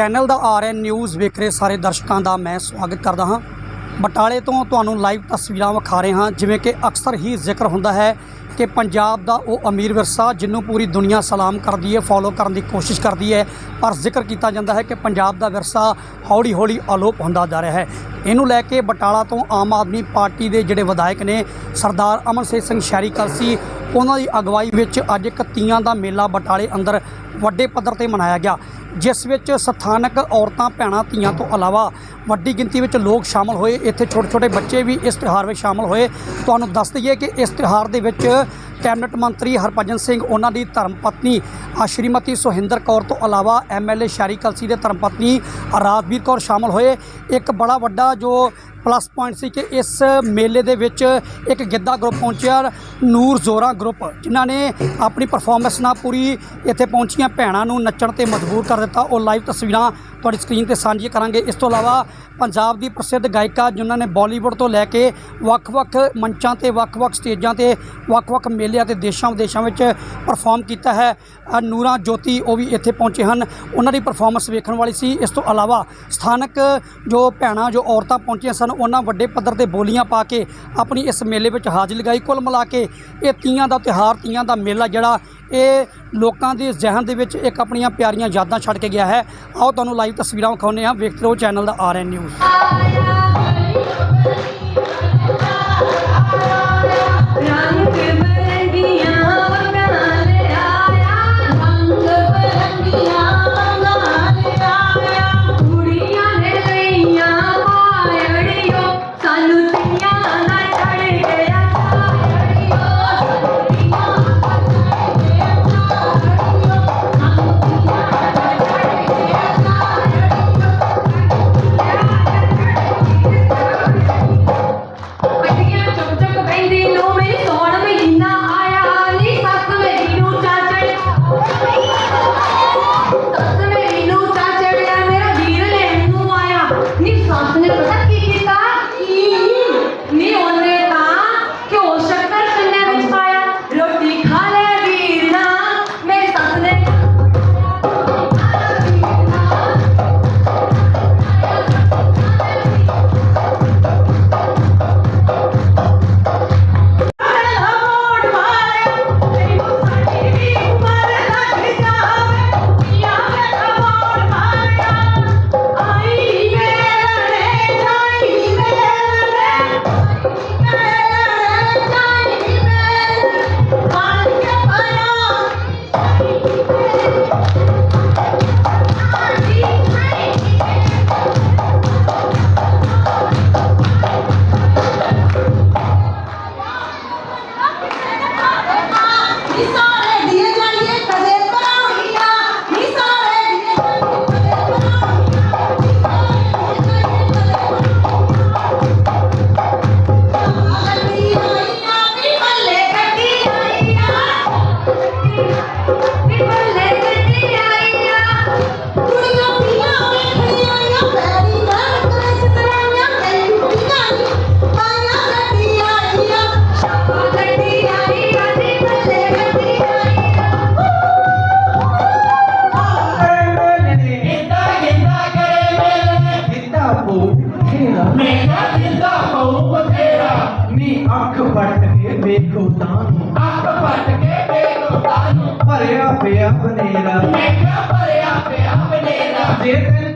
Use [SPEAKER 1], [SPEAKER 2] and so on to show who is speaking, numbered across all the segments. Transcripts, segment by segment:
[SPEAKER 1] Channel ਦਾ RN news ਵੇਖ ਰਹੇ ਸਾਰੇ ਦਰਸ਼ਕਾਂ ਦਾ ਮੈਂ ਸਵਾਗਤ ਕਰਦਾ ਹਾਂ। ਬਟਾਲੇ ਤੋਂ ਤੁਹਾਨੂੰ ਲਾਈਵ ਤਸਵੀਰਾਂ ਵਿਖਾ ਰਹੇ ਹਾਂ, ਜਿਵੇਂ ਕਿ ਅਕਸਰ ਹੀ ਜ਼ਿਕਰ ਹੁੰਦਾ ਹੈ ਕਿ ਪੰਜਾਬ ਦਾ ਉਹ ਅਮੀਰ ਵਿਰਸਾ ਜਿਹਨੂੰ ਪੂਰੀ ਦੁਨੀਆ ਸਲਾਮ ਕਰਦੀ ਹੈ ਫੋਲੋ ਕਰਨ ਦੀ ਕੋਸ਼ਿਸ਼ ਕਰਦੀ ਹੈ, ਪਰ ਜ਼ਿਕਰ ਕੀਤਾ ਜਾਂਦਾ ਹੈ ਕਿ ਪੰਜਾਬ ਦਾ ਵਿਰਸਾ ਹੌਲੀ ਹੌਲੀ ਅਲੋਪ ਹੁੰਦਾ ਜਾ ਰਿਹਾ ਹੈ। ਇਹਨੂੰ ਲੈ ਕੇ ਬਟਾਲਾ ਤੋਂ ਆਮ ਆਦਮੀ ਪਾਰਟੀ ਦੇ ਜਿਹੜੇ ਵਿਧਾਇਕ ਨੇ, ਸਰਦਾਰ ਅਮਨਸੇਤ ਸਿੰਘ ਸ਼ਹਿਰੀ ਕਲਸੀ ਉਹਨਾਂ ਦੀ ਅਗਵਾਈ ਵਿੱਚ ਅੱਜ ਇੱਕ ਤੀਆਂ ਦਾ ਮੇਲਾ ਬਟਾਲੇ ਅੰਦਰ ਵੱਡੇ ਪੱਧਰ ਤੇ ਮਨਾਇਆ ਗਿਆ। ਜਿਸ ਵਿੱਚ ਸਥਾਨਕ ਔਰਤਾਂ, ਭੈਣਾਂ, ਧੀਆਂ ਤੋਂ ਇਲਾਵਾ ਵੱਡੀ ਗਿਣਤੀ ਵਿੱਚ ਲੋਕ ਸ਼ਾਮਲ ਹੋਏ। ਇੱਥੇ ਛੋਟੇ ਛੋਟੇ ਬੱਚੇ ਵੀ ਇਸ ਤਿਉਹਾਰ ਵਿੱਚ ਸ਼ਾਮਲ ਹੋਏ। ਤੁਹਾਨੂੰ ਦੱਸ ਦਈਏ ਕਿ ਇਸ ਤਿਉਹਾਰ ਦੇ ਵਿੱਚ ਕੈਬਨਿਟ ਮੰਤਰੀ ਹਰਭਜਨ ਸਿੰਘ, ਉਹਨਾਂ ਦੀ ਧਰਮ ਪਤਨੀ ਸ਼੍ਰੀਮਤੀ ਸੁਹਿੰਦਰ ਕੌਰ ਤੋਂ ਇਲਾਵਾ ਐਮਐਲਏ ਸ਼ਾਰੀ ਕਲਸੀ ਦੇ ਧਰਮ ਪਤਨੀ ਰਾਜਵੀਰ ਕੌਰ ਸ਼ਾਮਲ ਹੋਏ। ਇੱਕ ਬੜਾ ਵੱਡਾ ਜੋ ਪਲੱਸ ਪੁਆਇੰਟ ਸੀ ਕਿ ਇਸ ਮੇਲੇ ਦੇ ਵਿੱਚ ਇੱਕ ਗਿੱਧਾ ਗਰੁੱਪ ਪਹੁੰਚਿਆ ਨੂਰ ਜ਼ੋਰਾ ਗਰੁੱਪ, ਜਿਨ੍ਹਾਂ ਨੇ ਆਪਣੀ ਪਰਫਾਰਮੈਂਸ ਨਾਲ ਪੂਰੀ ਇੱਥੇ ਪਹੁੰਚੀਆਂ ਭੈਣਾਂ ਨੂੰ ਨੱਚਣ ਤੇ ਮਜਬੂਰ ਕਰ ਦਿੱਤਾ। ਉਹ ਲਾਈਵ ਤਸਵੀਰਾਂ ਤੁਹਾਡੀ ਸਕਰੀਨ ਤੇ ਸਾਂਝੀ ਕਰਾਂਗੇ। ਇਸ ਤੋਂ ਇਲਾਵਾ ਪੰਜਾਬ ਦੀ ਪ੍ਰਸਿੱਧ ਗਾਇਕਾ ਜਿਨ੍ਹਾਂ ਨੇ ਬਾਲੀਵੁੱਡ ਤੋਂ ਲੈ ਕੇ ਵੱਖ-ਵੱਖ ਮੰਚਾਂ ਤੇ ਵੱਖ-ਵੱਖ ਸਟੇਜਾਂ ਤੇ ਵੱਖ-ਵੱਖ ਮੇਲਿਆਂ ਤੇ ਦੇਸ਼ਾਂ ਵਿਦੇਸ਼ਾਂ ਵਿੱਚ ਪਰਫਾਰਮ ਕੀਤਾ ਹੈ। ਅ, ਨੂਰਾਂ ਜੋਤੀ ਉਹ ਵੀ ਇੱਥੇ ਪਹੁੰਚੇ ਹਨ। ਉਹਨਾਂ ਦੀ ਪਰਫਾਰਮੈਂਸ ਵੇਖਣ ਵਾਲੀ ਸੀ। ਇਸ ਤੋਂ ਇਲਾਵਾ ਸਥਾਨਕ ਜੋ ਭੈਣਾਂ ਜੋ ਔਰਤਾਂ ਪਹੁੰਚੀਆਂ ਸਨ ਉਹਨਾਂ ਵੱਡੇ ਪੱਧਰ ਤੇ ਬੋਲੀਆਂ ਪਾ ਕੇ ਆਪਣੀ ਇਸ ਮੇਲੇ ਵਿੱਚ ਹਾਜ਼ਰੀ ਲਗਾਈ। ਕੁੱਲ ਮਿਲਾ ਕੇ ਇਹ ਤੀਆਂ ਦਾ ਤਿਉਹਾਰ ਤੀਆਂ ਦਾ ਮੇਲਾ ਜਿਹੜਾ ਇਹ ਲੋਕਾਂ ਦੇ ਜ਼ਿਹਨ ਦੇ ਵਿੱਚ ਇੱਕ ਆਪਣੀਆਂ ਪਿਆਰੀਆਂ ਯਾਦਾਂ ਛੱਡ ਕੇ ਗਿਆ ਹੈ ਆਓ ਤੁਹਾਨੂੰ ਲਾਈਵ ਤਸਵੀਰਾਂ ਵਿਖਾਉਂਦੇ ਹਾਂ ਵੇਖਦੇ ਰਹੋ ਚੈਨਲ ਦਾ ਆਰਐਨ ਨਿਊਜ਼
[SPEAKER 2] ਬਨੇਰਾ ਮੇਰਾ ਭਰਿਆ ਪਿਆ ਬਨੇਰਾ ਜੇ ਤੈਨੂੰ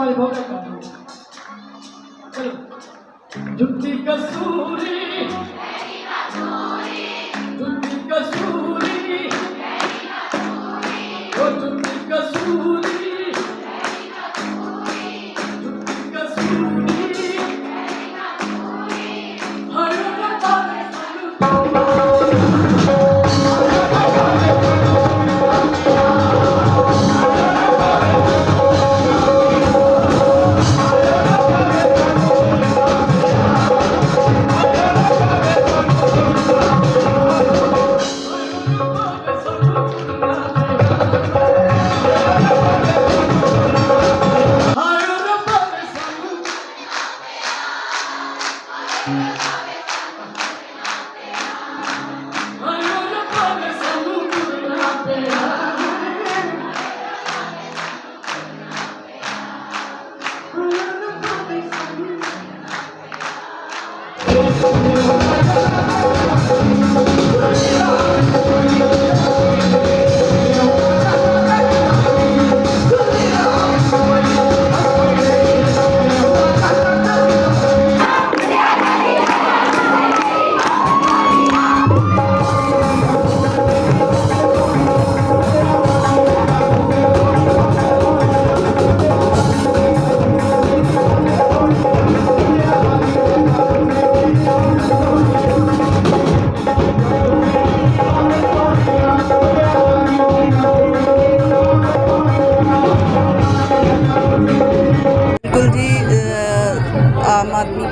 [SPEAKER 3] Mal die
[SPEAKER 4] ਬਿਲਕੁਲ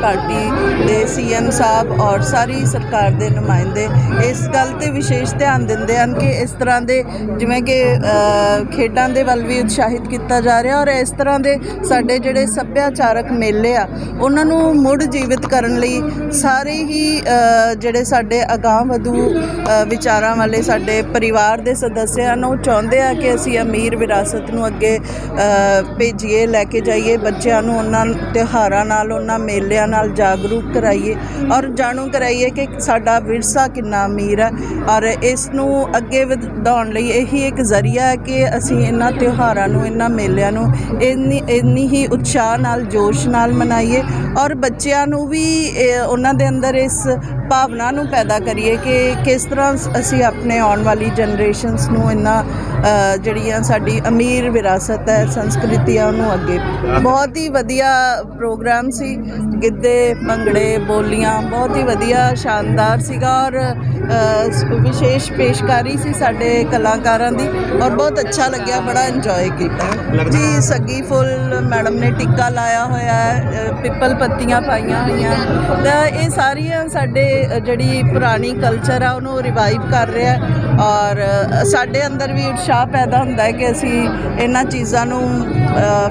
[SPEAKER 4] ਪਾਰਟੀ ਦੇ ਸੀਐਮ ਸਾਹਿਬ ਔਰ ਸਾਰੀ ਸਰਕਾਰ ਦੇ ਨੁਮਾਇੰਦੇ ਇਸ ਗੱਲ ਤੇ ਵਿਸ਼ੇਸ਼ ਧਿਆਨ ਦਿੰਦੇ ਹਨ ਕਿ ਇਸ ਤਰ੍ਹਾਂ ਦੇ ਜਿਵੇਂ ਕਿ ਖੇਡਾਂ ਦੇ ਵੱਲ ਵੀ ਉਤਸ਼ਾਹਿਤ ਕੀਤਾ ਜਾ ਰਿਹਾ ਔਰ ਇਸ ਤਰ੍ਹਾਂ ਦੇ ਸਾਡੇ ਜਿਹੜੇ ਸੱਭਿਆਚਾਰਕ ਮੇਲੇ ਆ, ਉਹਨਾਂ ਨੂੰ ਮੁੜ ਜੀਵਿਤ ਕਰਨ ਲਈ ਸਾਰੇ ਹੀ ਜਿਹੜੇ ਸਾਡੇ ਅਗਾਂਹ ਵਧੂ ਵਿਚਾਰਾਂ ਵਾਲੇ ਸਾਡੇ ਪਰਿਵਾਰ ਦੇ ਸਦੱਸਿਆ ਹਨ, ਉਹ ਚਾਹੁੰਦੇ ਆ ਕਿ ਅਸੀਂ ਅਮੀਰ ਵਿਰਾਸਤ ਨੂੰ ਅੱਗੇ ਭੇਜੀਏ, ਲੈ ਕੇ ਜਾਈਏ, ਬੱਚਿਆਂ ਨੂੰ ਉਹਨਾਂ ਤਿਉਹਾਰਾਂ ਨਾਲ, ਉਹਨਾਂ ਮੇਲਿਆਂ ਨਾਲ ਨਾਲ ਜਾਗਰੂਕ ਕਰਾਈਏ ਔਰ ਜਾਣੂ ਕਰਾਈਏ ਕਿ ਸਾਡਾ ਵਿਰਸਾ ਕਿੰਨਾ ਅਮੀਰ ਹੈ ਔਰ ਇਸ ਨੂੰ ਅੱਗੇ ਵਧਾਉਣ ਲਈ ਇਹੀ ਇੱਕ ਜ਼ਰੀਆ ਹੈ ਕਿ ਅਸੀਂ ਇਹਨਾਂ ਤਿਉਹਾਰਾਂ ਨੂੰ, ਇਹਨਾਂ ਮੇਲਿਆਂ ਨੂੰ ਇੰਨੀ ਇੰਨੀ ਹੀ ਉਤਸ਼ਾਹ ਨਾਲ, ਜੋਸ਼ ਨਾਲ ਮਨਾਈਏ ਔਰ ਬੱਚਿਆਂ ਨੂੰ ਵੀ ਉਹਨਾਂ ਦੇ ਅੰਦਰ ਇਸ ਭਾਵਨਾ ਨੂੰ ਪੈਦਾ ਕਰੀਏ ਕਿ ਕਿਸ ਤਰ੍ਹਾਂ ਅਸੀਂ ਆਪਣੇ ਆਉਣ ਵਾਲੀ ਜਨਰੇਸ਼ਨਸ ਨੂੰ ਇੰਨਾ ਅ, ਜਿਹੜੀਆਂ ਸਾਡੀ ਅਮੀਰ ਵਿਰਾਸਤ ਹੈ ਸੰਸਕ੍ਰਿਤੀਆਂ ਨੂੰ ਅੱਗੇ ਬਹੁਤ ਹੀ ਵਧੀਆ ਪ੍ਰੋਗਰਾਮ ਸੀ। ਗਿੱਧੇ ਭੰਗੜੇ ਬੋਲੀਆਂ ਬਹੁਤ ਹੀ ਵਧੀਆ ਸ਼ਾਨਦਾਰ ਸੀਗਾ ਔਰ ਵਿਸ਼ੇਸ਼ ਪੇਸ਼ਕਾਰੀ ਸੀ ਸਾਡੇ ਕਲਾਕਾਰਾਂ ਦੀ ਔਰ ਬਹੁਤ ਅੱਛਾ ਲੱਗਿਆ ਬੜਾ ਇੰਜੋਏ ਕੀਤਾ। ਜੀ ਸੱਗੀ ਫੁੱਲ ਮੈਡਮ ਨੇ ਟਿੱਕਾ ਲਾਇਆ ਹੋਇਆ ਹੈ ਪਿੱਪਲ ਪੱਤੀਆਂ ਪਾਈਆਂ ਹੋਈਆਂ। ਤਾਂ ਇਹ ਸਾਰੀਆਂ ਸਾਡੇ ਜਿਹੜੀ ਪੁਰਾਣੀ ਕਲਚਰ ਆ ਉਹਨੂੰ ਰਿਵਾਈਵ ਕਰ ਰਿਹਾ ਔਰ ਸਾਡੇ ਅੰਦਰ ਵੀ ਉਤਸ਼ਾਹ ਪੈਦਾ ਹੁੰਦਾ ਹੈ ਕਿ ਅਸੀਂ ਇਹਨਾਂ ਚੀਜ਼ਾਂ ਨੂੰ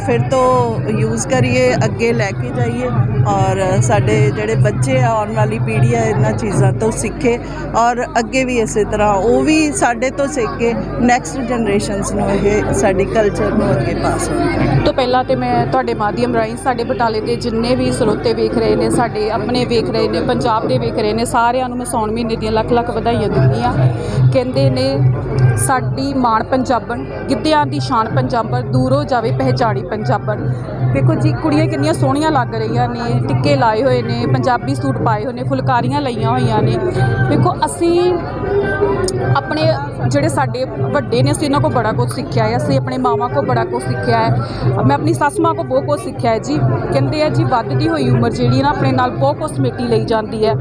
[SPEAKER 4] ਫਿਰ ਤੋਂ ਯੂਜ਼ ਕਰੀਏ, ਅੱਗੇ ਲੈ ਕੇ ਜਾਈਏ ਔਰ ਸਾਡੇ ਜਿਹੜੇ ਬੱਚੇ ਆ, ਆਉਣ ਵਾਲੀ ਪੀੜ੍ਹੀ ਆ, ਇਹਨਾਂ ਚੀਜ਼ਾਂ ਤੋਂ ਸਿੱਖੇ ਔਰ ਅੱਗੇ ਵੀ ਇਸੇ ਤਰ੍ਹਾਂ ਉਹ ਵੀ ਸਾਡੇ ਤੋਂ ਸਿੱਖ ਕੇ ਨੈਕਸਟ ਜਨਰੇਸ਼ਨਸ ਨੂੰ ਇਹ ਸਾਡੀ ਕਲਚਰ ਨੂੰ ਅੱਗੇ ਪਾਸ ਹੋਣ।
[SPEAKER 5] ਤੋਂ ਪਹਿਲਾਂ ਤੇ ਮੈਂ ਤੁਹਾਡੇ ਮਾਧਿਅਮ ਰਾਹੀਂ ਸਾਡੇ ਬਟਾਲੇ ਦੇ ਜਿੰਨੇ ਵੀ ਸਰੋਤੇ ਵੇਖ ਰਹੇ ਨੇ, ਸਾਡੇ ਆਪਣੇ ਵੇਖ ਰਹੇ ਨੇ, ਪੰਜਾਬ ਦੇ ਵੇਖ ਰਹੇ ਨੇ, ਸਾਰਿਆਂ ਨੂੰ ਮੈਂ ਸੌਣ ਮਹੀਨੇ ਦੀਆਂ ਲੱਖ ਲੱਖ ਵਧਾਈਆਂ ਦਿੰਦੀ ਆ ਕਹਿੰਦੇ ਨੇ। ਸਾਡੀ ਮਾਣ ਪੰਜਾਬਣ, ਗਿੱਧਿਆਂ ਦੀ ਸ਼ਾਨ ਪੰਜਾਬਣ, ਦੂਰੋਂ ਜਾਵੇ ਪਹਿਚਾਣੀ ਪੰਜਾਬਣ। ਦੇਖੋ ਜੀ, ਕੁੜੀਆਂ ਕਿੰਨੀਆਂ ਸੋਹਣੀਆਂ ਲੱਗ ਰਹੀਆਂ ਨੇ, ਟਿੱਕੇ ਲਾਏ ਹੋਏ ਨੇ, ਪੰਜਾਬੀ ਸੂਟ ਪਾਏ ਹੋਏ ਨੇ, ਫੁਲਕਾਰੀਆਂ ਲਈਆਂ ਹੋਈਆਂ ਨੇ। ਦੇਖੋ, ਅਸੀਂ ਆਪਣੇ ਜਿਹੜੇ ਸਾਡੇ ਵੱਡੇ ਨੇ, ਅਸੀਂ ਇਹਨਾਂ ਕੋਲ ਬੜਾ ਕੁਝ ਸਿੱਖਿਆ ਹੈ। ਅਸੀਂ ਆਪਣੇ ਮਾਵਾਂ ਕੋਲ ਬੜਾ ਕੁਝ ਸਿੱਖਿਆ ਹੈ। ਮੈਂ ਆਪਣੀ ਸੱਸ ਮਾਂ ਕੋਲ ਬਹੁਤ ਕੁਝ ਸਿੱਖਿਆ ਹੈ ਜੀ। ਕਹਿੰਦੇ ਆ ਜੀ, ਵੱਧਦੀ ਹੋਈ ਉਮਰ ਜਿਹੜੀ ਨਾ, ਆਪਣੇ ਨਾਲ ਬਹੁਤ ਕੁਝ ਸਮੇਟੀ ਲਈ ਜਾਂਦੀ ਹੈ।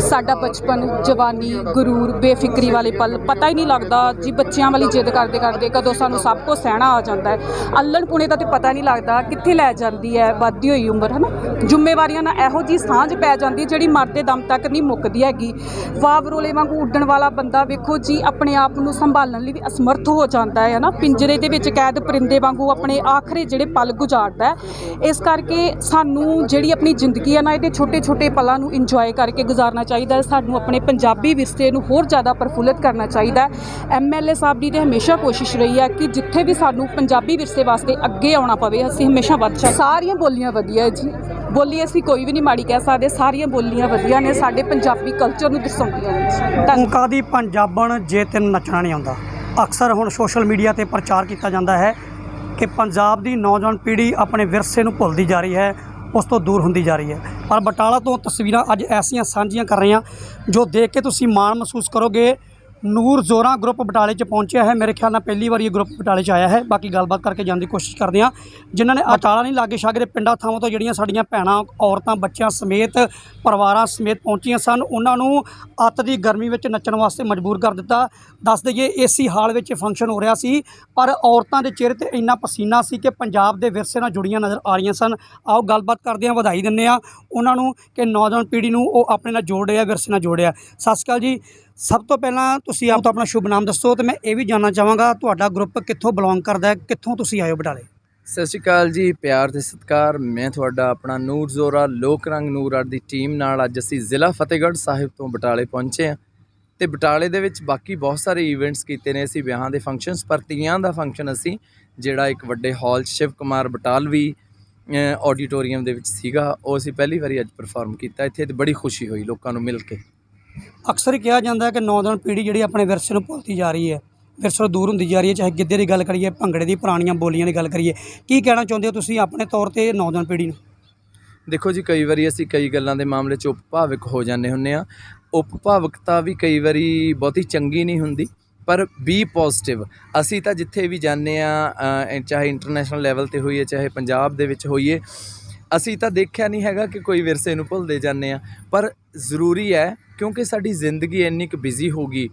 [SPEAKER 5] ਸਾਡਾ ਬਚਪਨ, ਜਵਾਨੀ, ਗਰੂਰ, ਬੇਫਿਕਰੀ ਵਾਲੇ ਪਲ ਪਤਾ ਹੀ ਨਹੀਂ ਲੱਗਦਾ ਜੀ ਬੱਚਿਆਂ ਵਾਲੀ ਜਿੱਦ ਕਰਦੇ ਕਰਦੇ ਕਦੋਂ ਸਾਨੂੰ ਸਭ ਕੁਝ ਸਹਿਣਾ ਆ ਜਾਂਦਾ ਹੈ। ਅੱਲਣ ਪੁਣੇ ਦਾ ਤੇ ਪਤਾ ਨਹੀਂ ਲੱਗਦਾ ਕਿੱਥੇ ਲੈ ਜਾਂਦੀ ਹੈ ਵੱਧਦੀ ਹੋਈ ਉਮਰ, ਹਨਾ? ਜ਼ਿੰਮੇਵਾਰੀਆਂ ਨਾਲ ਇਹੋ ਜੀ ਸਾਂਝ ਪੈ ਜਾਂਦੀ ਹੈ ਜਿਹੜੀ ਮਰਦੇ ਦਮ ਤੱਕ ਨਹੀਂ ਮੁੱਕਦੀ ਹੈਗੀ। ਵਾਵਰੋਲੇ ਵਾਂਗੂ ਉੱਡਣ ਵਾਲਾ ਬੰਦਾ ਵੇਖੋ ਜੀ ਆਪਣੇ ਆਪ ਨੂੰ ਸੰਭਾਲਣ ਲਈ ਵੀ ਅਸਮਰਥ ਹੋ ਜਾਂਦਾ ਹੈ ਨਾ ਪਿੰਜਰੇ ਦੇ ਵਿੱਚ ਕੈਦ ਪਰਿੰਦੇ ਵਾਂਗੂ ਆਪਣੇ ਆਖਰੇ ਜਿਹੜੇ ਪਲ ਗੁਜ਼ਾਰਦਾ ਇਸ ਕਰਕੇ ਸਾਨੂੰ ਜਿਹੜੀ ਆਪਣੀ ਜ਼ਿੰਦਗੀ ਹੈ ਨਾ, ਇਹਦੇ ਛੋਟੇ ਛੋਟੇ ਪਲਾਂ ਨੂੰ ਇੰਜੋਏ ਕਰਕੇ ਗੁਜ਼ਾਰਨਾ ਚਾਹੀਦਾ ਹੈ। ਸਾਨੂੰ ਆਪਣੇ ਪੰਜਾਬੀ ਵਿਰਸੇ ਨੂੰ ਹੋਰ ਜ਼ਿਆਦਾ ਪ੍ਰਫੁੱਲਿਤ ਕਰਨਾ ਚਾਹੀਦਾ ਹੈ। ਐਮਐਲਏ ਸਾਹਿਬ ਦੀ ਤੇ ਹਮੇਸ਼ਾ ਕੋਸ਼ਿਸ਼ ਰਹੀ ਹੈ ਕਿ ਜਿੱਥੇ ਵੀ ਸਾਨੂੰ ਪੰਜਾਬੀ ਵਿਰਸੇ ਵਾਸਤੇ ਅੱਗੇ ਆਉਣਾ ਪਵੇ ਅਸੀਂ ਹਮੇਸ਼ਾ ਵੱਧ ਚੜ੍ਹ ਸਾਰੀਆਂ ਬੋਲੀਆਂ ਵਧੀਆ ਹੈ ਜੀ। ਬੋਲੀ ਅਸੀਂ ਕੋਈ ਵੀ ਨਹੀਂ ਮਾੜੀ ਕਹਿ ਸਕਦੇ ਸਾਰੀਆਂ ਬੋਲੀਆਂ ਵਧੀਆ ਨੇ ਸਾਡੇ ਪੰਜਾਬੀ ਕਲਚਰ ਨੂੰ ਦਰਸਾਉਂਦੀਆਂ ਨੇ
[SPEAKER 1] ਓਂਕਾ ਦੀ ਪੰਜਾਬਣ ਜੇ ਤੈਨੂੰ ਨੱਚਣਾ ਨਹੀਂ ਆਉਂਦਾ। ਅਕਸਰ ਹੁਣ ਸੋਸ਼ਲ ਮੀਡੀਆ ਤੇ ਪ੍ਰਚਾਰ ਕੀਤਾ ਜਾਂਦਾ ਹੈ ਕਿ ਪੰਜਾਬ ਦੀ ਨੌਜਵਾਨ ਪੀੜ੍ਹੀ ਆਪਣੇ ਵਿਰਸੇ ਨੂੰ ਭੁੱਲਦੀ ਜਾ ਰਹੀ ਹੈ ਉਸ ਤੋਂ ਦੂਰ ਹੁੰਦੀ ਜਾ ਰਹੀ ਹੈ। ਪਰ ਬਟਾਲਾ ਤੋਂ ਤਸਵੀਰਾਂ ਅੱਜ ਐਸੀਆਂ ਸਾਂਝੀਆਂ ਕਰ ਰਹੇ ਹਾਂ ਜੋ ਦੇਖ ਕੇ ਤੁਸੀਂ ਮਾਣ ਮਹਿਸੂਸ ਕਰੋਗੇ ਨੂਰ ਜ਼ੋਰਾ ਗਰੁੱਪ ਬਟਾਲੇ 'ਚ ਪਹੁੰਚਿਆ ਹੈ। ਮੇਰੇ ਖਿਆਲ ਨਾਲ ਪਹਿਲੀ ਵਾਰ ਇਹ ਗਰੁੱਪ ਬਟਾਲੇ 'ਚ ਆਇਆ ਹੈ। ਬਾਕੀ ਗੱਲਬਾਤ ਕਰਕੇ ਜਾਣ ਦੀ ਕੋਸ਼ਿਸ਼ ਕਰਦੇ ਹਾਂ। ਜਿਨ੍ਹਾਂ ਨੇ ਬਟਾਲਾ ਨਹੀਂ, ਲਾਗੇ ਛਾਗੇ ਦੇ ਪਿੰਡਾਂ ਥਾਵਾਂ ਤੋਂ ਜਿਹੜੀਆਂ ਸਾਡੀਆਂ ਭੈਣਾਂ, ਔਰਤਾਂ, ਬੱਚਿਆਂ ਸਮੇਤ, ਪਰਿਵਾਰਾਂ ਸਮੇਤ ਪਹੁੰਚੀਆਂ ਸਨ, ਉਹਨਾਂ ਨੂੰ ਅੱਤ ਦੀ ਗਰਮੀ ਵਿੱਚ ਨੱਚਣ ਵਾਸਤੇ ਮਜਬੂਰ ਕਰ ਦਿੱਤਾ। ਦੱਸ ਦਈਏ, ਏਸੀ ਹਾਲ ਵਿੱਚ ਫੰਕਸ਼ਨ ਹੋ ਰਿਹਾ ਸੀ, ਪਰ ਔਰਤਾਂ ਦੇ ਚਿਹਰੇ ਤੇ ਇੰਨਾ ਪਸੀਨਾ ਸੀ ਕਿ ਪੰਜਾਬ ਦੇ ਵਿਰਸੇ ਨਾਲ ਜੁੜੀਆਂ ਨਜ਼ਰ ਆ ਰਹੀਆਂ ਸਨ। ਆਓ ਗੱਲਬਾਤ ਕਰਦੇ ਹਾਂ, ਵਧਾਈ ਦਿੰਦੇ ਹਾਂ। ਉਹਨਾਂ ਨੂੰ ਕਿ ਨੌਜਵਾਨ ਪੀੜ੍ਹੀ ਨੂੰ ਉਹ ਆਪਣੇ ਨਾਲ ਜੋੜ ਰਿਹਾ, ਵਿਰਸੇ ਨਾਲ ਜੋੜਿਆ ਸਤਿ ਸ਼੍ਰੀ ਅਕਾਲ ਜੀ। ਸਭ ਤੋਂ ਪਹਿਲਾਂ ਤੁਸੀਂ ਆਪ ਤੋਂ ਆਪਣਾ ਸ਼ੁਭ ਨਾਮ ਦੱਸੋ ਤੇ ਮੈਂ ਇਹ ਵੀ ਜਾਣਨਾ ਚਾਹਾਂਗਾ ਤੁਹਾਡਾ ਗਰੁੱਪ ਕਿੱਥੋਂ ਬਿਲੋਂਗ ਕਰਦਾ ਹੈ, ਕਿੱਥੋਂ ਤੁਸੀਂ ਆਏ ਹੋ ਬਟਾਲੇ?
[SPEAKER 6] ਸਤਿ ਸ਼੍ਰੀ ਅਕਾਲ ਜੀ, ਪਿਆਰ ਤੇ ਸਤਿਕਾਰ, ਮੈਂ ਤੁਹਾਡਾ ਆਪਣਾ ਨੂਰ ਜ਼ੋਰਾ ਲੋਕ ਰੰਗ ਨੂਰ ਆਰਟ ਦੀ ਟੀਮ ਨਾਲ ਅੱਜ ਅਸੀਂ ਜ਼ਿਲ੍ਹਾ ਫਤਿਹਗੜ੍ਹ ਸਾਹਿਬ ਤੋਂ ਬਟਾਲੇ ਪਹੁੰਚੇ ਹਾਂ ਤੇ ਬਟਾਲੇ ਦੇ ਵਿੱਚ ਬਾਕੀ ਬਹੁਤ ਸਾਰੇ ਇਵੈਂਟਸ ਕੀਤੇ ਨੇ, ਅਸੀਂ ਵਿਆਹਾਂ ਦੇ ਫੰਕਸ਼ਨਸ ਪਰ ਤੀਆਂ ਦਾ ਫੰਕਸ਼ਨ ਅਸੀਂ ਜਿਹੜਾ ਇੱਕ ਵੱਡੇ ਹਾਲ ਸ਼ਿਵ ਕੁਮਾਰ ਬਟਾਲਵੀ ਆਡੀਟੋਰੀਅਮ ਦੇ ਵਿੱਚ ਸੀਗਾ, ਉਹ ਅਸੀਂ ਪਹਿਲੀ ਵਾਰੀ ਅੱਜ ਪਰਫਾਰਮ ਕੀਤਾ, ਇੱਥੇ ਤੇ ਬੜੀ ਖੁਸ਼ੀ ਹੋਈ ਲੋਕਾਂ ਨੂੰ ਮਿਲ ਕੇ।
[SPEAKER 1] ਅਕਸਰ ਕਿਹਾ ਜਾਂਦਾ ਹੈ ਕਿ ਨੌਜਵਾਨ ਪੀੜ੍ਹੀ ਜਿਹੜੀ ਆਪਣੇ ਵਿਰਸੇ ਨੂੰ ਭੁੱਲਦੀ ਜਾ ਰਹੀ ਹੈ, ਵਿਰਸੇ ਤੋਂ ਦੂਰ ਹੁੰਦੀ ਜਾ ਰਹੀ ਹੈ, ਚਾਹੇ ਗਿੱਧੇ ਦੀ ਗੱਲ ਕਰੀਏ, ਭੰਗੜੇ ਦੀ, ਪੁਰਾਣੀਆਂ ਬੋਲੀਆਂ ਦੀ ਗੱਲ ਕਰੀਏ। ਕੀ ਕਹਿਣਾ ਚਾਹੁੰਦੇ ਹੋ ਤੁਸੀਂ ਆਪਣੇ ਤੌਰ ਤੇ ਨੌਜਵਾਨ ਪੀੜ੍ਹੀ ਨੂੰ?
[SPEAKER 6] ਦੇਖੋ ਜੀ, ਕਈ ਵਾਰੀ ਅਸੀਂ ਕਈ ਗੱਲਾਂ ਦੇ ਮਾਮਲੇ 'ਚ ਉਪਭਾਵਿਕ ਹੋ ਜਾਂਦੇ ਹੁੰਨੇ ਆ ਉਪਭਾਵਕਤਾ ਵੀ ਕਈ ਵਾਰੀ ਬਹੁਤੀ ਚੰਗੀ ਨਹੀਂ ਹੁੰਦੀ, ਪਰ ਬੀ ਪੋਜ਼ਿਟਿਵ ਅਸੀਂ ਤਾਂ ਜਿੱਥੇ ਵੀ ਜਾਂਦੇ ਆ ਚਾਹੇ ਇੰਟਰਨੈਸ਼ਨਲ ਲੈਵਲ ਤੇ ਹੋਈਏ, ਚਾਹੇ ਪੰਜਾਬ ਦੇ ਵਿੱਚ ਹੋਈਏ ਅਸੀਂ ਤਾਂ ਦੇਖਿਆ ਨਹੀਂ ਹੈਗਾ ਕਿ ਕੋਈ ਵਿਰਸੇ ਨੂੰ ਭੁੱਲਦੇ ਜਾਂਦੇ ਆ। ਪਰ ਜ਼ਰੂਰੀ ਹੈ, ਕਿਉਂਕਿ ਸਾਡੀ ਜ਼ਿੰਦਗੀ ਇੰਨੀ ਕੁ ਬਿਜ਼ੀ ਹੋ ਗਈ।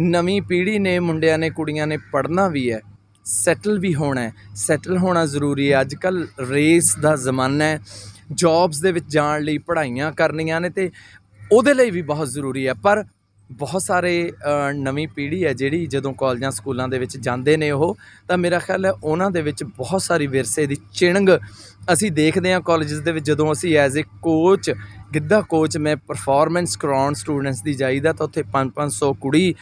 [SPEAKER 6] ਨਵੀਂ ਪੀੜ੍ਹੀ ਨੇ, ਮੁੰਡਿਆਂ ਨੇ, ਕੁੜੀਆਂ ਨੇ ਪੜ੍ਹਨਾ ਵੀ ਹੈ ਸੈਟਲ ਵੀ ਹੋਣਾ ਸੈਟਲ ਹੋਣਾ ਜ਼ਰੂਰੀ ਹੈ। ਅੱਜ ਕੱਲ ਰੇਸ ਦਾ ਜ਼ਮਾਨਾ ਹੈ। ਜੌਬਸ ਦੇ ਵਿੱਚ ਜਾਣ ਲਈ ਪੜ੍ਹਾਈਆਂ ਕਰਨੀਆਂ ਨੇ ਤੇ ਉਹਦੇ ਲਈ ਵੀ ਬਹੁਤ ਜ਼ਰੂਰੀ ਹੈ। ਪਰ ਬਹੁਤ ਸਾਰੇ ਨਵੀਂ ਪੀੜ੍ਹੀ ਹੈ ਜਿਹੜੀ ਜਦੋਂ ਕਾਲਜਾਂ, ਸਕੂਲਾਂ ਦੇ ਵਿੱਚ ਜਾਂਦੇ ਨੇ ਉਹ, ਤਾਂ ਮੇਰਾ ਖਿਆਲ ਹੈ ਉਹਨਾਂ ਦੇ ਵਿੱਚ ਬਹੁਤ ਸਾਰੀ ਵਿਰਸੇ ਦੀ ਚਿਣਗ ਅਸੀਂ ਦੇਖਦੇ ਹਾਂ ਕਾਲਜਸ ਦੇ ਵਿੱਚ। ਜਦੋਂ ਅਸੀਂ as a coach, Giddha coach, ਮੈਂ ਪਰਫਾਰਮੈਂਸ ਕਰਾਉਣ ਸਟੂਡੈਂਟਸ ਦੀ ਜਾਈਦਾ ਤਾਂ ਉੱਥੇ 5-500 ਕੁੜੀ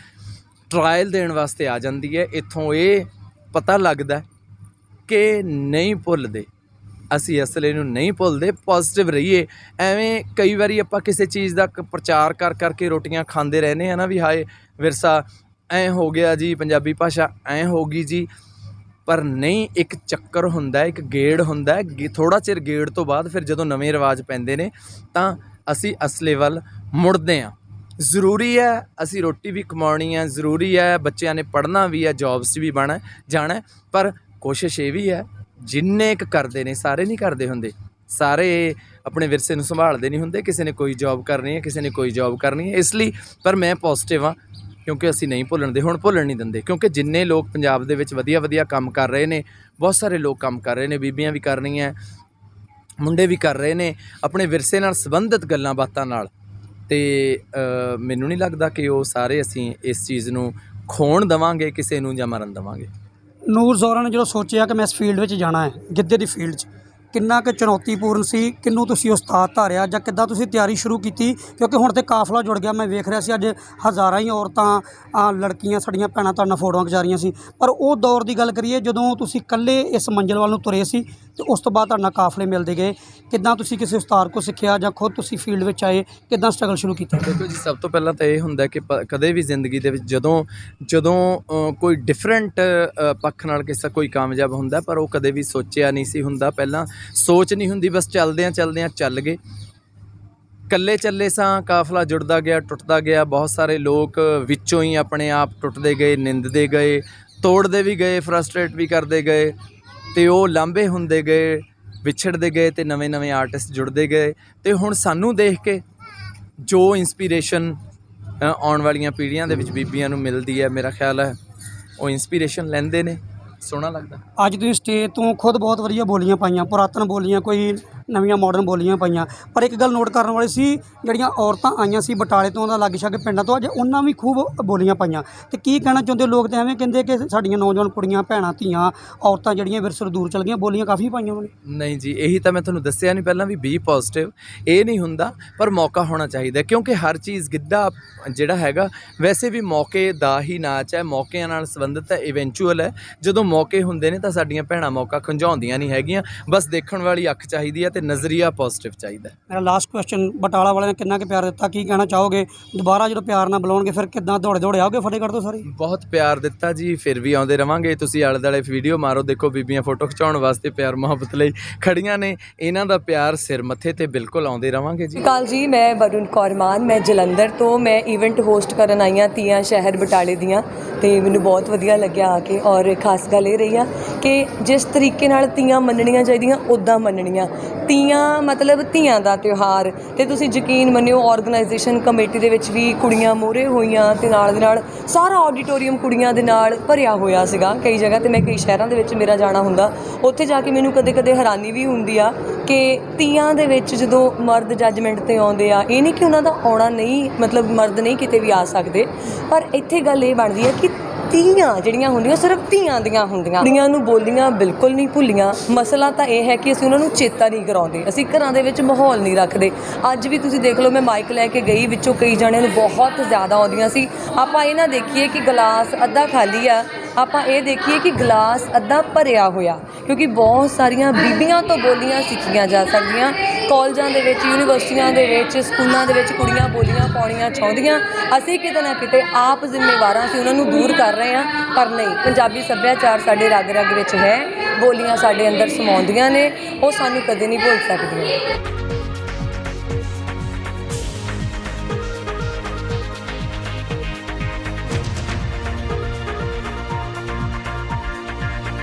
[SPEAKER 6] ਟਰਾਇਲ ਦੇਣ ਵਾਸਤੇ ਆ ਜਾਂਦੀ ਹੈ। ਇੱਥੋਂ ਇਹ ਪਤਾ ਲੱਗਦਾ ਕਿ ਨਹੀਂ ਭੁੱਲਦੇ। ਅਸੀਂ ਅਸਲੇ ਨੂੰ ਨਹੀਂ ਭੁੱਲਦੇ ਪੋਜ਼ਿਟਿਵ ਰਹੀਏ। ਐਵੇਂ ਕਈ ਵਾਰੀ ਆਪਾਂ ਕਿਸੇ ਚੀਜ਼ ਦਾ ਪ੍ਰਚਾਰ ਕਰ ਕਰਕੇ ਰੋਟੀਆਂ ਖਾਂਦੇ ਰਹਿੰਦੇ ਆ ਨਾ ਵੀ ਹਾਏ, ਵਿਰਸਾ, ਐ ਹੋ ਗਿਆ ਜੀ ਪੰਜਾਬੀ ਭਾਸ਼ਾ, ਐ ਹੋ ਗਈ ਜੀ। ਪਰ ਨਹੀਂ, ਇੱਕ ਚੱਕਰ ਹੁੰਦਾ, ਇੱਕ ਗੇੜ ਹੁੰਦਾ, ਗੇ ਥੋੜਾ ਚਿਰ ਗੇੜ ਤੋਂ ਬਾਅਦ ਫਿਰ ਜਦੋਂ ਨਵੇਂ ਰਿਵਾਜ ਪੈਂਦੇ ਨੇ, ਤਾਂ ਅਸੀਂ ਅਸਲੇ ਵੱਲ ਮੁੜਦੇ ਆ ਜ਼ਰੂਰੀ ਹੈ, ਅਸੀਂ ਰੋਟੀ ਵੀ ਕਮਾਉਣੀ ਹੈ, ਜ਼ਰੂਰੀ ਹੈ, ਬੱਚਿਆਂ ਨੇ ਪੜ੍ਹਨਾ ਵੀ ਹੈ ਜੌਬਸ 'ਚ ਵੀ ਬਣਾ, ਜਾਣਾ ਪਰ ਕੋਸ਼ਿਸ਼ ਇਹ ਵੀ ਹੈ ਜਿੰਨੇ ਕੁ ਕਰਦੇ ਨੇ, ਸਾਰੇ ਨਹੀਂ ਕਰਦੇ ਹੁੰਦੇ। ਸਾਰੇ ਆਪਣੇ ਵਿਰਸੇ ਨੂੰ ਸੰਭਾਲਦੇ ਨਹੀਂ ਹੁੰਦੇ, ਕਿਸੇ ਨੇ ਕੋਈ ਜੌਬ ਕਰਨੀ ਹੈ, ਕਿਸੇ ਨੇ ਕੋਈ ਜੌਬ ਕਰਨੀ ਹੈ। ਇਸ ਲਈ ਪਰ ਮੈਂ ਪੋਜ਼ਿਟਿਵ ਹਾਂ, ਕਿਉਂਕਿ ਅਸੀਂ ਨਹੀਂ ਭੁੱਲਣ ਦੇ ਹੁਣ ਭੁੱਲਣ ਨਹੀਂ ਦਿੰਦੇ। ਕਿਉਂਕਿ ਜਿੰਨੇ ਲੋਕ ਪੰਜਾਬ ਦੇ ਵਿੱਚ ਵਧੀਆ ਵਧੀਆ ਕੰਮ ਕਰ ਰਹੇ ਨੇ, ਬਹੁਤ ਸਾਰੇ ਲੋਕ ਕੰਮ ਕਰ ਰਹੇ ਨੇ, ਬੀਬੀਆਂ ਵੀ ਕਰ ਰਹੀਆਂ, ਮੁੰਡੇ ਵੀ ਕਰ ਰਹੇ ਨੇ, ਆਪਣੇ ਵਿਰਸੇ ਨਾਲ ਸੰਬੰਧਿਤ ਗੱਲਾਂ ਬਾਤਾਂ ਨਾਲ। ਤੇ ਮੈਨੂੰ ਨਹੀਂ ਲੱਗਦਾ ਕਿ ਉਹ ਸਾਰੇ ਅਸੀਂ ਇਸ ਚੀਜ਼ ਨੂੰ ਖੋਣ ਦਵਾਂਗੇ, ਕਿਸੇ ਨੂੰ ਜਾਂ ਮਰਨ ਦਵਾਂਗੇ।
[SPEAKER 1] ਨੂਰ ਜ਼ੋਰਾ ਨੇ ਜਦੋਂ ਸੋਚਿਆ ਕਿ ਮੈਂ ਇਸ ਫੀਲਡ ਵਿੱਚ ਜਾਣਾ ਹੈ, ਗਿੱਧੇ ਦੀ ਫੀਲਡ 'ਚ ਕਿੰਨਾ ਕੁ ਚੁਣੌਤੀਪੂਰਨ ਸੀ? ਕਿੰਨੂੰ ਤੁਸੀਂ ਉਸਤਾਦ ਧਾਰਿਆ? ਜਾਂ ਕਿੱਦਾਂ ਤੁਸੀਂ ਤਿਆਰੀ ਸ਼ੁਰੂ ਕੀਤੀ? ਕਿਉਂਕਿ ਹੁਣ ਤੇ ਕਾਫਲਾ ਜੁੜ ਗਿਆ ਮੈਂ ਵੇਖ ਰਿਹਾ ਸੀ ਅੱਜ ਹਜ਼ਾਰਾਂ ਹੀ ਔਰਤਾਂ ਅ, ਲੜਕੀਆਂ ਸਾਡੀਆਂ ਭੈਣਾਂ ਤੁਹਾਡੇ ਨਾਲ ਫੋਟੋਆਂ ਖਿਚਾ ਰਹੀਆਂ ਸੀ। ਪਰ ਉਹ ਦੌਰ ਦੀ ਗੱਲ ਕਰੀਏ ਜਦੋਂ ਤੁਸੀਂ ਇਕੱਲੇ ਇਸ ਮੰਜ਼ਿਲ ਵੱਲ ਨੂੰ ਤੁਰੇ ਸੀ ਤੇ ਉਸ ਤੋਂ ਬਾਅਦ ਤੁਹਾਡੇ ਨਾਲ ਕਾਫਲੇ ਮਿਲਦੇ ਗਏ। ਕਿੱਦਾਂ ਤੁਸੀਂ ਕਿਸੇ ਉਸਤਾਦ ਕੋਲ ਸਿੱਖਿਆ ਜਾਂ ਖੁਦ ਤੁਸੀਂ ਫੀਲਡ ਵਿੱਚ ਆਏ? ਕਿੱਦਾਂ ਸਟਰਗਲ ਸ਼ੁਰੂ ਕੀਤਾ?
[SPEAKER 6] ਦੇਖੋ ਜੀ ਸਭ ਤੋਂ ਪਹਿਲਾਂ ਤਾਂ ਇਹ ਹੁੰਦਾ ਕਿ ਪ- ਕਦੇ ਵੀ ਜ਼ਿੰਦਗੀ ਦੇ ਵਿੱਚ ਜਦੋਂ ਜਦੋਂ ਅ, ਕੋਈ ਡਿਫਰੈਂਟ ਪੱਖ ਨਾਲ ਕਿਸੇ ਕੋਈ ਕਾਮਯਾਬ ਹੁੰਦਾ ਪਰ ਉਹ ਕਦੇ ਵੀ ਸੋਚਿਆ ਨਹੀਂ ਸੀ ਹੁੰਦਾ। ਪਹਿਲਾਂ ਸੋਚ ਨਹੀਂ ਹੁੰਦੀ, ਬਸ ਚੱਲਦਿਆਂ ਚੱਲਦਿਆਂ ਚੱਲ ਗਏ। ਕੱਲੇ ਚੱਲੇ ਸਾਂ, ਕਾਫਲਾ ਜੁੜਦਾ ਗਿਆ, ਟੁੱਟਦਾ ਗਿਆ। ਬਹੁਤ ਸਾਰੇ ਲੋਕ ਵਿੱਚੋਂ ਹੀ ਆਪਣੇ ਆਪ ਟੁੱਟਦੇ ਗਏ, ਨਿੰਦਦੇ ਗਏ, ਤੋੜਦੇ ਵੀ ਗਏ ਫਰਸਟ੍ਰੇਟ ਵੀ ਕਰਦੇ ਗਏ ਤੇ ਉਹ ਲਾਂਬੇ ਹੁੰਦੇ ਗਏ, ਵਿਛੜਦੇ ਗਏ ਤੇ ਨਵੇਂ-ਨਵੇਂ ਆਰਟਿਸਟ ਜੁੜਦੇ ਗਏ ਤੇ ਹੁਣ ਸਾਨੂੰ ਦੇਖ ਕੇ ਜੋ ਇਨਸਪੀਰੇਸ਼ਨ ਆਉਣ ਵਾਲੀਆਂ ਪੀੜ੍ਹੀਆਂ ਦੇ ਵਿੱਚ ਬੀਬੀਆਂ ਨੂੰ ਮਿਲਦੀ ਹੈ, ਮੇਰਾ ਖਿਆਲ ਹੈ ਉਹ ਇਨਸਪੀਰੇਸ਼ਨ ਲੈਂਦੇ ਨੇ। ਸੋਹਣਾ ਲੱਗਦਾ।
[SPEAKER 1] ਅੱਜ ਤੁਸੀਂ ਸਟੇਜ ਤੋਂ ਖੁਦ ਬਹੁਤ ਵਧੀਆ ਬੋਲੀਆਂ ਪਾਈਆਂ ਪੁਰਾਤਨ ਬੋਲੀਆਂ ਕੋਈ ਨਵੀਆਂ ਮਾਡਰਨ ਬੋਲੀਆਂ ਪਾਈਆਂ। ਪਰ ਇੱਕ ਗੱਲ ਨੋਟ ਕਰਨ ਵਾਲੀ ਸੀ, ਜਿਹੜੀਆਂ ਔਰਤਾਂ ਆਈਆਂ ਸੀ ਬਟਾਲੇ ਤੋਂ ਦਾ ਲਾਗੇ ਛਾਗੇ ਪਿੰਡਾਂ ਤੋਂ, ਅੱਜ ਉਹਨਾਂ ਵੀ ਖੂਬ ਬੋਲੀਆਂ ਪਾਈਆਂ। ਤੇ ਕੀ ਕਹਿਣਾ ਚਾਹੁੰਦੇ ਲੋਕ ਤਾਂ ਐਵੇਂ ਕਹਿੰਦੇ ਕਿ ਸਾਡੀਆਂ ਨੌਜਵਾਨ ਕੁੜੀਆਂ, ਭੈਣਾਂ, ਧੀਆਂ, ਔਰਤਾਂ ਜਿਹੜੀਆਂ ਵਿਰਸੇ ਦੂਰ ਚਲ ਗਈਆਂ ਬੋਲੀਆਂ ਕਾਫੀ ਪਾਈਆਂ ਉਹਨਾਂ ਨੇ।
[SPEAKER 6] ਨਹੀਂ ਜੀ, ਇਹੀ ਤਾਂ ਮੈਂ ਤੁਹਾਨੂੰ ਦੱਸਿਆ ਨਹੀਂ ਪਹਿਲਾਂ ਵੀ ਬੀ ਪੋਜ਼ਿਟਿਵ ਇਹ ਨਹੀਂ ਹੁੰਦਾ, ਪਰ ਮੌਕਾ ਹੋਣਾ ਚਾਹੀਦਾ ਕਿਉਂਕਿ ਹਰ ਚੀਜ਼ ਗਿੱਧਾ ਜਿਹੜਾ ਹੈਗਾ, ਵੈਸੇ ਵੀ ਮੌਕੇ ਦਾ ਹੀ ਨਾਚ ਹੈ, ਮੌਕਿਆਂ ਨਾਲ ਸੰਬੰਧਿਤ ਹੈ ਇਵੈਂਚੁਅਲ ਹੈ। ਜਦੋਂ ਮੌਕੇ ਹੁੰਦੇ ਨੇ ਤਾਂ ਸਾਡੀਆਂ ਭੈਣਾਂ ਮੌਕਾ ਖੁੰਝਾਉਂਦੀਆਂ ਨਹੀਂ ਹੈਗੀਆਂ, ਬਸ ਦੇਖਣ ਵਾਲੀ ਅੱਖ ਚਾਹੀਦੀ ਹੈ ਤੇ ਨਜ਼ਰੀਆ ਪੋਜ਼ਿਟਿਵ ਚਾਹੀਦਾ ਹੈ।
[SPEAKER 1] ਮੇਰਾ ਲਾਸਟ ਕੁਐਸਚਨ ਬਟਾਲਾ ਵਾਲਿਆਂ ਨੇ ਕਿੰਨਾ ਕੁ ਪਿਆਰ ਦਿੱਤਾ? ਕੀ ਕਹਿਣਾ ਚਾਹੋਗੇ? ਦੁਬਾਰਾ ਜਦੋਂ ਪਿਆਰ ਨਾਲ ਬੁਲਾਉਣਗੇ ਫਿਰ ਕਿੱਦਾਂ ਦੌੜੇ ਦੌੜੇ ਆਓਗੇ ਫਤਿਹਗੜ੍ਹ ਤੋਂ ਸਾਰੇ?
[SPEAKER 6] ਬਹੁਤ ਪਿਆਰ ਦਿੱਤਾ ਜੀ ਫਿਰ ਵੀ ਆਉਂਦੇ ਰਵਾਂਗੇ। ਤੁਸੀਂ ਆਲੇ ਦੁਆਲੇ ਵੀਡੀਓ ਮਾਰੋ ਦੇਖੋ ਬੀਬੀਆਂ ਫੋਟੋ ਖਿਚਾਉਣ ਵਾਸਤੇ ਪਿਆਰ ਮੁਹੱਬਤ ਲਈ ਖੜੀਆਂ ਨੇ। ਇਹਨਾਂ ਦਾ ਪਿਆਰ ਸਿਰ ਮੱਥੇ ਤੇ ਬਿਲਕੁਲ ਆਉਂਦੇ ਰਵਾਂਗੇ ਜੀ।
[SPEAKER 7] ਕਾਲ ਜੀ ਮੈਂ ਵਰੁਣ ਕੌਰ ਮਾਨ ਮੈਂ ਜਲੰਧਰ ਤੋਂ। ਮੈਂ ਇਵੈਂਟ ਹੋਸਟ ਕਰਨ ਆਈ ਹਾਂ ਤੀਆਂ ਸ਼ਹਿਰ ਬਟਾਲੇ ਦੀਆਂ। ਤੇ ਮੈਨੂੰ ਬਹੁਤ ਵਧੀਆ ਲੱਗਿਆ ਆ ਕੇ ਔਰ ਖਾਸ ਗੱਲ ਇਹ ਰਹੀ ਆ ਕਿ ਜਿਸ ਤਰੀਕੇ ਨਾਲ ਤੀਆਂ ਮੰਨਣੀਆਂ ਚਾਹੀਦੀਆਂ ਉਦਾਂ ਮੰਨਣੀਆਂ। ਤੀਆਂ ਮਤਲਬ ਧੀਆਂ ਦਾ ਤਿਉਹਾਰ ਤੇ ਤੁਸੀਂ ਯਕੀਨ ਮੰਨਿਓ ਆਰਗੇਨਾਈਜੇਸ਼ਨ ਕਮੇਟੀ ਦੇ ਵਿੱਚ ਵੀ ਕੁੜੀਆਂ ਮੋਹਰੇ ਹੋਈਆਂ ਤੇ ਨਾਲ ਦੇ ਨਾਲ ਸਾਰਾ ਆਡੀਟੋਰੀਅਮ ਕੁੜੀਆਂ ਦੇ ਨਾਲ ਭਰਿਆ ਹੋਇਆ ਸੀਗਾ। ਕਈ ਜਗ੍ਹਾ ਤੇ ਮੈਂ ਕਈ ਸ਼ਹਿਰਾਂ ਦੇ ਵਿੱਚ ਮੇਰਾ ਜਾਣਾ ਹੁੰਦਾ। ਉੱਥੇ ਜਾ ਕੇ ਮੈਨੂੰ ਕਦੇ-ਕਦੇ ਹੈਰਾਨੀ ਵੀ ਹੁੰਦੀ ਆ ਕਿ ਤੀਆਂ ਦੇ ਵਿੱਚ ਜਦੋਂ ਮਰਦ ਜੱਜਮੈਂਟ ਤੇ ਆਉਂਦੇ ਆ, ਇਹ ਨਹੀਂ ਕਿ ਉਹਨਾਂ ਦਾ ਆਉਣਾ ਨਹੀਂ, ਮਤਲਬ ਮਰਦ ਨਹੀਂ ਕਿਤੇ ਵੀ ਆ ਸਕਦੇ। ਪਰ ਇੱਥੇ ਗੱਲ ਇਹ ਬਣਦੀ ਹੈ ਕਿ ਤੀਆਂ ਜਿਹੜੀਆਂ ਹੁੰਦੀਆਂ, ਸਿਰਫ ਧੀਆਂ ਦੀਆਂ ਹੁੰਦੀਆਂ। ਕੁੜੀਆਂ ਨੂੰ ਬੋਲੀਆਂ ਬਿਲਕੁਲ ਨਹੀਂ ਭੁੱਲੀਆਂ। ਮਸਲਾ ਤਾਂ ਇਹ ਹੈ ਕਿ ਅਸੀਂ ਉਹਨਾਂ ਨੂੰ ਚੇਤਾ ਨਹੀਂ ਕਰਾਉਂਦੇ। ਅਸੀਂ ਘਰਾਂ ਦੇ ਵਿੱਚ ਮਾਹੌਲ ਨਹੀਂ ਰੱਖਦੇ। ਅੱਜ ਵੀ ਤੁਸੀਂ ਦੇਖ ਲਓ, ਮੈਂ ਮਾਈਕ ਲੈ ਕੇ ਗਈ, ਵਿੱਚੋਂ ਕਈ ਜਣਿਆਂ ਨੂੰ ਬਹੁਤ ਜ਼ਿਆਦਾ ਆਉਂਦੀਆਂ ਸੀ। ਆਪਾਂ ਇਹ ਨਾ ਦੇਖੀਏ ਕਿ ਗਲਾਸ ਅੱਧਾ ਖਾਲੀ ਆ। ਆਪਾਂ ਇਹ ਦੇਖੀਏ ਕਿ ਗਲਾਸ ਅੱਧਾ ਭਰਿਆ ਹੋਇਆ। ਕਿਉਂਕਿ ਬਹੁਤ ਸਾਰੀਆਂ ਬੀਬੀਆਂ ਤੋਂ ਬੋਲੀਆਂ ਸਿੱਖੀਆਂ ਜਾ ਸਕਦੀਆਂ। ਕਾਲਜਾਂ ਦੇ ਵਿੱਚ, ਯੂਨੀਵਰਸਿਟੀਆਂ ਦੇ ਵਿੱਚ, ਸਕੂਲਾਂ ਦੇ ਵਿੱਚ ਕੁੜੀਆਂ ਬੋਲੀਆਂ ਪਾਉਣੀਆਂ ਚਾਹੁੰਦੀਆਂ। ਅਸੀਂ ਕਿਤੇ ਨਾ ਕਿਤੇ ਆਪ ਜ਼ਿੰਮੇਵਾਰਾਂ ਸੀ ਉਹਨਾਂ ਨੂੰ ਦੂਰ ਕਰ ਰਹੇ ਰਹੇ ਹਾਂ, ਪਰ ਨਹੀਂ, ਪੰਜਾਬੀ ਸੱਭਿਆਚਾਰ ਸਾਡੇ ਰਗ ਰਗ ਵਿੱਚ ਹੈ, ਬੋਲੀਆਂ ਸਾਡੇ ਅੰਦਰ ਸਮਾਉਂਦੀਆਂ ਨੇ, ਉਹ ਸਾਨੂੰ ਕਦੇ ਨਹੀਂ ਭੁੱਲ ਸਕਦੀਆਂ।